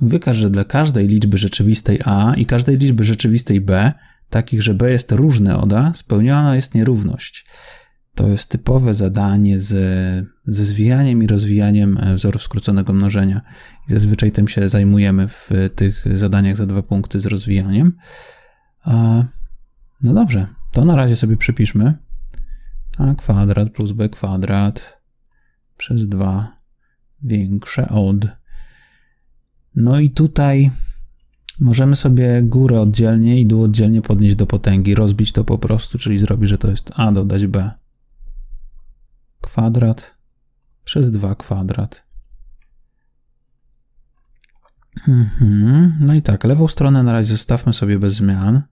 Wykaż, że dla każdej liczby rzeczywistej a i każdej liczby rzeczywistej b, takich, że b jest różne od a, spełniona jest nierówność. To jest typowe zadanie z, ze zwijaniem i rozwijaniem e, wzorów skróconego mnożenia. I zazwyczaj tym się zajmujemy w tych zadaniach za dwa punkty z rozwijaniem. No dobrze, to na razie sobie przypiszmy. a kwadrat plus b kwadrat przez 2 większe od. No i tutaj możemy sobie górę oddzielnie i dół oddzielnie podnieść do potęgi, rozbić to po prostu, czyli zrobić, że to jest a dodać b kwadrat przez 2 kwadrat. Mhm. No i tak, lewą stronę na razie zostawmy sobie bez zmian.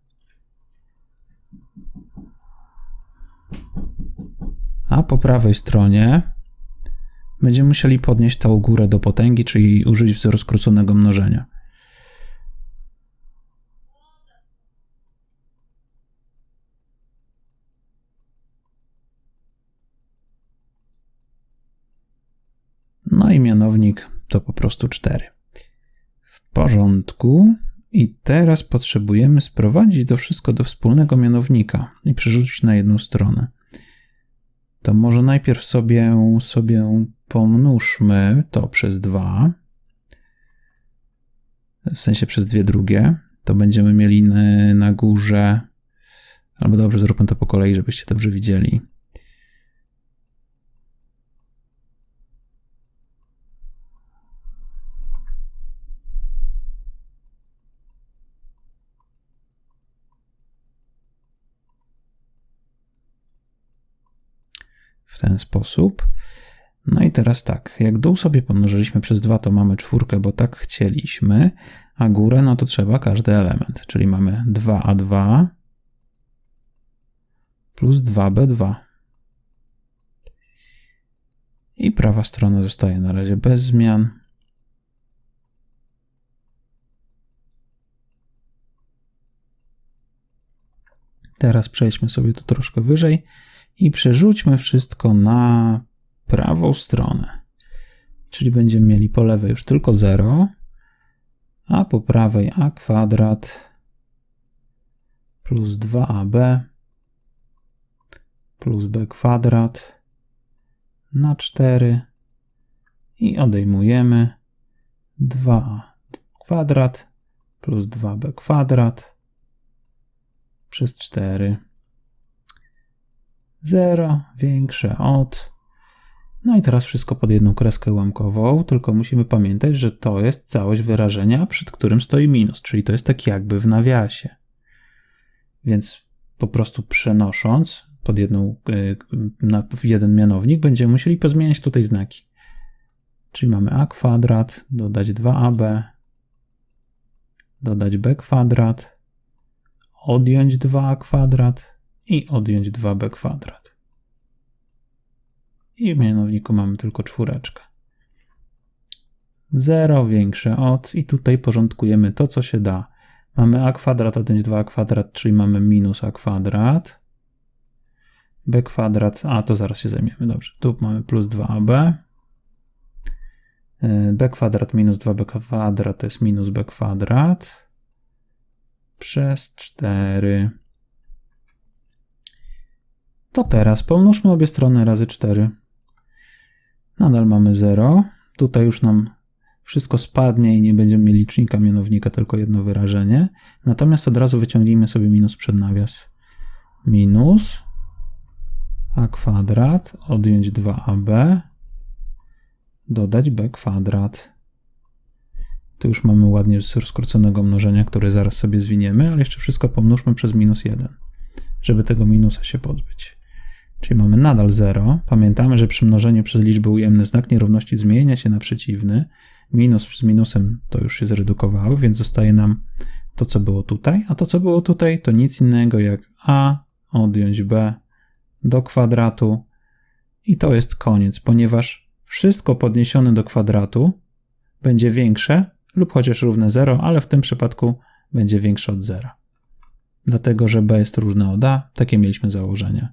A po prawej stronie będziemy musieli podnieść tą górę do potęgi, czyli użyć wzoru skróconego mnożenia. No i mianownik to po prostu 4. W porządku. I teraz potrzebujemy sprowadzić to wszystko do wspólnego mianownika i przerzucić na jedną stronę. To może najpierw sobie, sobie pomnóżmy to przez 2, w sensie przez dwie drugie. To będziemy mieli na, górze, albo dobrze, zróbmy to po kolei, żebyście dobrze widzieli. w ten sposób. No i teraz tak, jak dół sobie pomnożyliśmy przez 2, to mamy czwórkę, bo tak chcieliśmy, a górę, no to trzeba każdy element, czyli mamy 2a2 plus 2b2. I prawa strona zostaje na razie bez zmian. Teraz przejdźmy sobie tu troszkę wyżej i przerzućmy wszystko na prawą stronę. Czyli będziemy mieli po lewej już tylko 0, a po prawej a kwadrat plus 2ab plus b kwadrat na 4 i odejmujemy 2a kwadrat plus 2b kwadrat przez 4 0 większe od. No i teraz wszystko pod jedną kreskę ułamkową, tylko musimy pamiętać, że to jest całość wyrażenia, przed którym stoi minus, czyli to jest tak jakby w nawiasie. Więc po prostu przenosząc pod jedną, y, na jeden mianownik, będziemy musieli pozmieniać tutaj znaki. Czyli mamy a kwadrat, dodać 2ab, dodać b kwadrat, odjąć 2a kwadrat, i odjąć 2b kwadrat. I w mianowniku mamy tylko czwóreczkę. 0 większe od i tutaj porządkujemy to, co się da. Mamy a kwadrat odjąć 2a kwadrat, czyli mamy minus a kwadrat. b kwadrat, a to zaraz się zajmiemy, dobrze. Tu mamy plus 2ab. E, b kwadrat minus 2b kwadrat to jest minus b kwadrat przez 4. To teraz pomnóżmy obie strony razy 4. Nadal mamy 0. Tutaj już nam wszystko spadnie i nie będziemy mieli licznika mianownika, tylko jedno wyrażenie. Natomiast od razu wyciągnijmy sobie minus przed nawias. Minus a kwadrat, odjąć 2ab, dodać b kwadrat. Tu już mamy ładnie z skróconego mnożenia, które zaraz sobie zwiniemy, ale jeszcze wszystko pomnóżmy przez minus 1, żeby tego minusa się pozbyć. Czyli mamy nadal 0. Pamiętamy, że przy mnożeniu przez liczby ujemne znak nierówności zmienia się na przeciwny. Minus z minusem to już się zredukowało, więc zostaje nam to, co było tutaj. A to, co było tutaj, to nic innego jak a odjąć b do kwadratu. I to jest koniec, ponieważ wszystko podniesione do kwadratu będzie większe lub chociaż równe 0, ale w tym przypadku będzie większe od 0. Dlatego, że b jest różne od a, takie mieliśmy założenia.